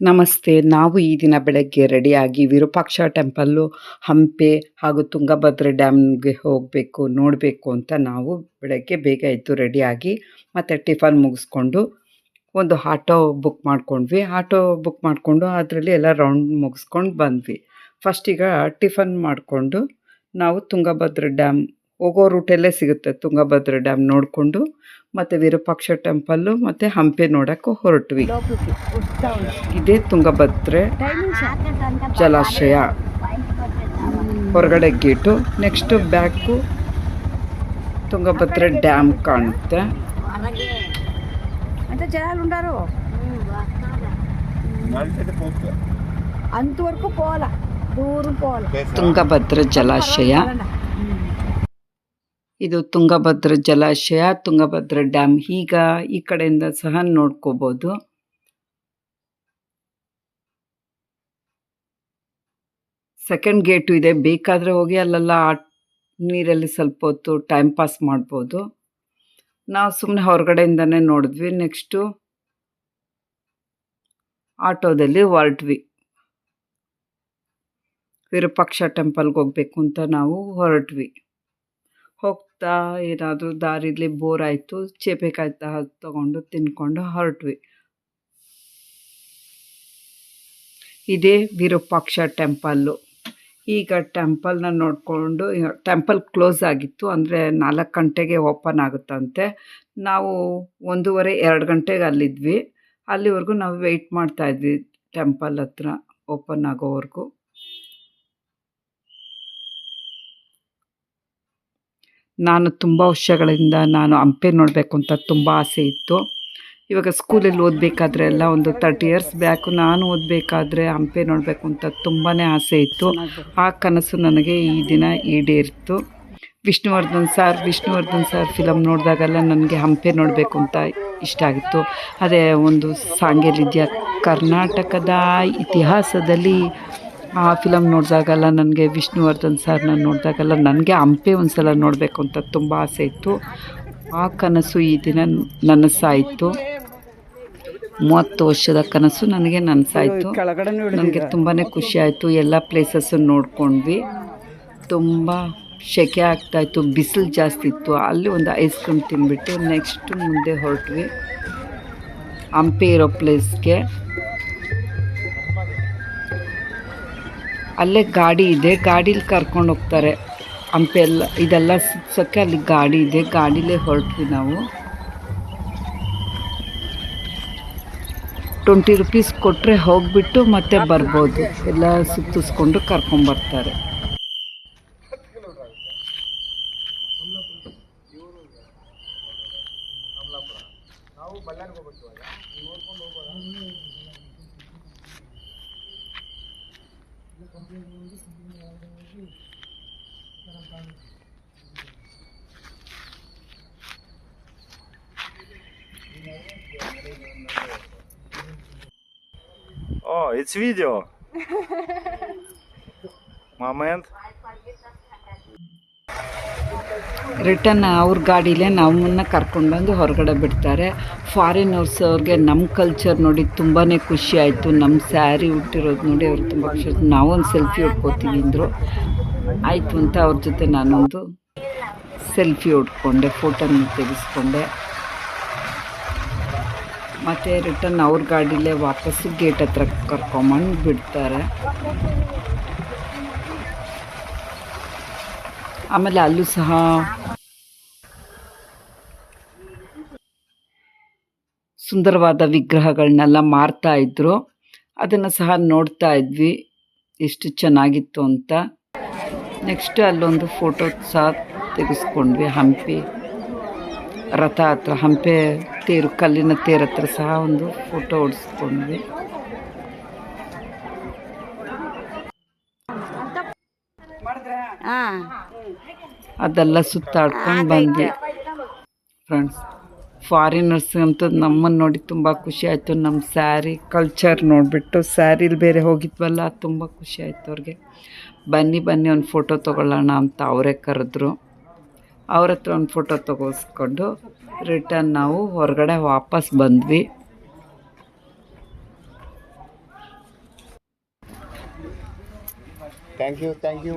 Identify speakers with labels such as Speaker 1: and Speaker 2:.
Speaker 1: ನಮಸ್ತೆ, ನಾವು ಈ ದಿನ ಬೆಳಗ್ಗೆ ರೆಡಿಯಾಗಿ ವಿರೂಪಾಕ್ಷ ಟೆಂಪಲ್ಲು, ಹಂಪೆ ಹಾಗೂ ತುಂಗಭದ್ರ ಡ್ಯಾಮ್ಗೆ ಹೋಗಬೇಕು, ನೋಡಬೇಕು ಅಂತ ನಾವು ಬೆಳಗ್ಗೆ ಬೇಗ ಎದ್ದು ರೆಡಿಯಾಗಿ ಮತ್ತು ಟಿಫನ್ ಮುಗಿಸ್ಕೊಂಡು ಒಂದು ಆಟೋ ಬುಕ್ ಮಾಡ್ಕೊಂಡ್ವಿ. ಆಟೋ ಬುಕ್ ಮಾಡಿಕೊಂಡು ಅದರಲ್ಲಿ ಎಲ್ಲ ರೌಂಡ್ ಮುಗಿಸ್ಕೊಂಡು ಬಂದ್ವಿ. ಫಸ್ಟಿಗೆ ಟಿಫನ್ ಮಾಡಿಕೊಂಡು ನಾವು ತುಂಗಭದ್ರ ಡ್ಯಾಮ್ ಹೋಗೋ ರೂಟಲ್ಲೇ ಸಿಗುತ್ತೆ ತುಂಗಭದ್ರ ಡ್ಯಾಮ್ ನೋಡಿಕೊಂಡು ಮತ್ತು ವಿರೂಪಾಕ್ಷ ಟೆಂಪಲ್ಲು ಮತ್ತು ಹಂಪೆ ನೋಡೋಕ್ಕೂ ಹೊರಟ್ವಿ. ಇದೇ ತುಂಗಭದ್ರೆ ಜಲಾಶಯ. ಹೊರಗಡೆ gate next back Tungabhadra dam ಕಾಣುತ್ತೆ.
Speaker 2: ಅಂತವರೆಗೂ
Speaker 1: ತುಂಗಭದ್ರ ಜಲಾಶಯ. ಇದು ತುಂಗಭದ್ರ ಜಲಾಶಯ, ತುಂಗಭದ್ರ ಡ್ಯಾಮ್ ಈಗ ಈ ಕಡೆಯಿಂದ ಸಹ ನೋಡ್ಕೋಬೋದು. ಸೆಕೆಂಡ್ ಗೇಟು ಇದೆ. ಬೇಕಾದರೆ ಹೋಗಿ ಅಲ್ಲೆಲ್ಲ ಆ ನೀರಲ್ಲಿ ಸ್ವಲ್ಪ ಹೊತ್ತು ಟೈಮ್ ಪಾಸ್ ಮಾಡ್ಬೋದು. ನಾವು ಸುಮ್ಮನೆ ಹೊರಗಡೆಯಿಂದನೇ ನೋಡಿದ್ವಿ. ನೆಕ್ಸ್ಟು ಆಟೋದಲ್ಲಿ ಹೊರಟ್ವಿ. ವಿರೂಪಾಕ್ಷ ಟೆಂಪಲ್ಗೆ ಹೋಗ್ಬೇಕು ಅಂತ ನಾವು ಹೊರಟ್ವಿ. ಹೋಗ್ತಾ ಏನಾದರೂ ದಾರಿಲಿ ಬೋರ್ ಆಯಿತು ಚೇಪೆಕಾಯಿ ತ ತಗೊಂಡು ತಿನ್ಕೊಂಡು ಹೊರಟ್ವಿ. ಇದೇ ವಿರೂಪಾಕ್ಷ ಟೆಂಪಲ್ಲು ಈಗ ಟೆಂಪಲ್ನ ನೋಡಿಕೊಂಡು ಟೆಂಪಲ್ ಕ್ಲೋಸ್ ಆಗಿತ್ತು, ಅಂದರೆ ನಾಲ್ಕು ಗಂಟೆಗೆ ಓಪನ್ ಆಗುತ್ತಂತೆ. ನಾವು ಒಂದೂವರೆ, ಎರಡು ಗಂಟೆಗೆ ಅಲ್ಲಿದ್ವಿ. ಅಲ್ಲಿವರೆಗೂ ನಾವು ವೆಯ್ಟ್ ಮಾಡ್ತಾಯಿದ್ವಿ ಟೆಂಪಲ್ ಹತ್ರ ಓಪನ್ ಆಗೋವರೆಗೂ. ನಾನು ತುಂಬ ವರ್ಷಗಳಿಂದ ನಾನು ಹಂಪೆ ನೋಡಬೇಕು ಅಂತ ತುಂಬ ಆಸೆ ಇತ್ತು. ಇವಾಗ ಸ್ಕೂಲಲ್ಲಿ ಓದಬೇಕಾದ್ರೆ ಎಲ್ಲ ಒಂದು ತರ್ಟಿ ಇಯರ್ಸ್ ಬ್ಯಾಕು ನಾನು ಓದಬೇಕಾದ್ರೆ ಹಂಪೆ ನೋಡಬೇಕು ಅಂತ ತುಂಬಾ ಆಸೆ ಇತ್ತು. ಆ ಕನಸು ನನಗೆ ಈ ದಿನ ಈಡೇರಿತು. Vishnuvardhan sir Vishnuvardhan sir film ನೋಡಿದಾಗೆಲ್ಲ ನನಗೆ ಹಂಪೆ ನೋಡಬೇಕು ಅಂತ ಇಷ್ಟ ಆಗಿತ್ತು. ಅದೇ ಒಂದು ಸಾಂಗೇಲಿದೆಯಾ ಕರ್ನಾಟಕದ ಇತಿಹಾಸದಲ್ಲಿ ಆ ಫಿಲಮ್ ನೋಡಿದಾಗೆಲ್ಲ ನನಗೆ ವಿಷ್ಣುವರ್ಧನ್ ಸರ್ನ ನೋಡಿದಾಗೆಲ್ಲ ನನಗೆ ಹಂಪೆ ಒಂದು ಸಲ ನೋಡಬೇಕು ಅಂತ ತುಂಬ ಆಸೆ ಇತ್ತು. ಆ ಕನಸು ಈ ದಿನ ನನಸಾಯಿತು. ಮೂವತ್ತು ವರ್ಷದ ಕನಸು ನನಗೆ ನನಸಾಯಿತು. ನನಗೆ ತುಂಬಾ ಖುಷಿಯಾಯಿತು ಆಯಿತು. ಎಲ್ಲ ಪ್ಲೇಸಸ್ಸು ನೋಡ್ಕೊಂಡ್ವಿ. ತುಂಬ ಸೆಕೆ ಆಗ್ತಾಯಿತ್ತು ಬಿಸಿಲು ಜಾಸ್ತಿ ಇತ್ತು. ಅಲ್ಲಿ ಒಂದು ಐಸ್ ಕ್ರೀಮ್ ತಿಂದ್ಬಿಟ್ಟು ನೆಕ್ಸ್ಟ್ ಮುಂದೆ ಹೊರಟ್ವಿ. ಹಂಪೆ ಇರೋ ಪ್ಲೇಸ್ಗೆ ಅಲ್ಲೇ ಗಾಡಿ ಇದೆ, ಗಾಡೀಲಿ ಕರ್ಕೊಂಡು ಹೋಗ್ತಾರೆ. ಹಂಪೆ ಎಲ್ಲ, ಇದೆಲ್ಲ ಸುತ್ತಕ್ಕೆ ಅಲ್ಲಿ ಗಾಡಿ ಇದೆ, ಗಾಡೀಲೇ ಹೊರಟ್ವಿ ನಾವು. ಟ್ವೆಂಟಿ ರುಪೀಸ್ ಕೊಟ್ಟರೆ ಹೋಗಿಬಿಟ್ಟು ಮತ್ತೆ ಬರ್ಬೋದು. ಎಲ್ಲ ಸುತ್ತಿಸ್ಕೊಂಡು ಕರ್ಕೊಂಬರ್ತಾರೆ
Speaker 3: О, it's video. Момент.
Speaker 1: ರಿಟರ್ನ್ ಅವ್ರ ಗಾಡಿಲೇ ನಮ್ಮನ್ನ ಕರ್ಕೊಂಡು ಬಂದು ಹೊರಗಡೆ ಬಿಡ್ತಾರೆ. ಫಾರಿನರ್ಸ್ ಅವ್ರಿಗೆ ನಮ್ಮ ಕಲ್ಚರ್ ನೋಡಿ ತುಂಬಾ ಖುಷಿ ಆಯಿತು. ನಮ್ಮ ಸ್ಯಾರಿ ಹುಟ್ಟಿರೋದು ನೋಡಿ ಅವ್ರು ತುಂಬ ಖುಷಿ ಆಯಿತು. ನಾವೊಂದು ಸೆಲ್ಫಿ ಹೊಡ್ಕೋತೀವಿ ಅಂದರು. ಆಯಿತು ಅಂತ ಅವ್ರ ಜೊತೆ ನಾನೊಂದು ಸೆಲ್ಫಿ ಹೊಡ್ಕೊಂಡೆ ಫೋಟೋನ ತೆಗೆಸ್ಕೊಂಡೆ. ಮತ್ತು ರಿಟರ್ನ್ ಅವ್ರ ಗಾಡಿಲೇ ವಾಪಸ್ಸು ಗೇಟ್ ಹತ್ರ ಕರ್ಕೊಂಬಂದು ಬಿಡ್ತಾರೆ. ಆಮೇಲೆ ಅಲ್ಲೂ ಸಹ. ಸುಂದರವಾದ ವಿಗ್ರಹಗಳನ್ನೆಲ್ಲ ಮಾರ್ತಾ ಇದ್ರು. ಅದನ್ನು ಸಹ ನೋಡ್ತಾ ಇದ್ವಿ. ಎಷ್ಟು ಚೆನ್ನಾಗಿತ್ತು ಅಂತ. ನೆಕ್ಸ್ಟ್ ಅಲ್ಲೊಂದು ಫೋಟೋ ಸಹ ತೆಗೆಸ್ಕೊಂಡ್ವಿ. ಹಂಪಿ ರಥ ಹತ್ರ, ಹಂಪೆ ತೇರು, ಕಲ್ಲಿನ ತೇರ ಹತ್ರ ಸಹ ಒಂದು ಫೋಟೋ ಹೊಡ್ಸ್ಕೊಂಡ್ವಿ.
Speaker 2: ಹಾಂ.
Speaker 1: ಅದೆಲ್ಲ ಸುತ್ತಾಡ್ಕೊಂಡು ಬಂದ್ವಿ. ಫ್ರೆಂಡ್ಸ್ ಫಾರಿನರ್ಸ್ ಅಂತ ನಮ್ಮನ್ನು ನೋಡಿ ತುಂಬ ಖುಷಿ ಆಯಿತು. ನಮ್ಮ ಸ್ಯಾರಿ ಕಲ್ಚರ್ ನೋಡಿಬಿಟ್ಟು ಸ್ಯಾರಿಲಿ ಬೇರೆ ಹೋಗಿದ್ವಲ್ಲ ತುಂಬ ಖುಷಿ ಆಯಿತು ಅವ್ರಿಗೆ. ಬನ್ನಿ ಬನ್ನಿ ಒಂದು ಫೋಟೋ ತೊಗೊಳ್ಳೋಣ ಅಂತ ಅವರೇ ಕರೆದ್ರು. ಅವ್ರ ಹತ್ರ ಒಂದು ಫೋಟೋ ತೊಗೋಸ್ಕೊಂಡು ರಿಟರ್ನ್ ನಾವು ಹೊರಗಡೆ ವಾಪಸ್ ಬಂದ್ವಿ.
Speaker 4: Thank you thank you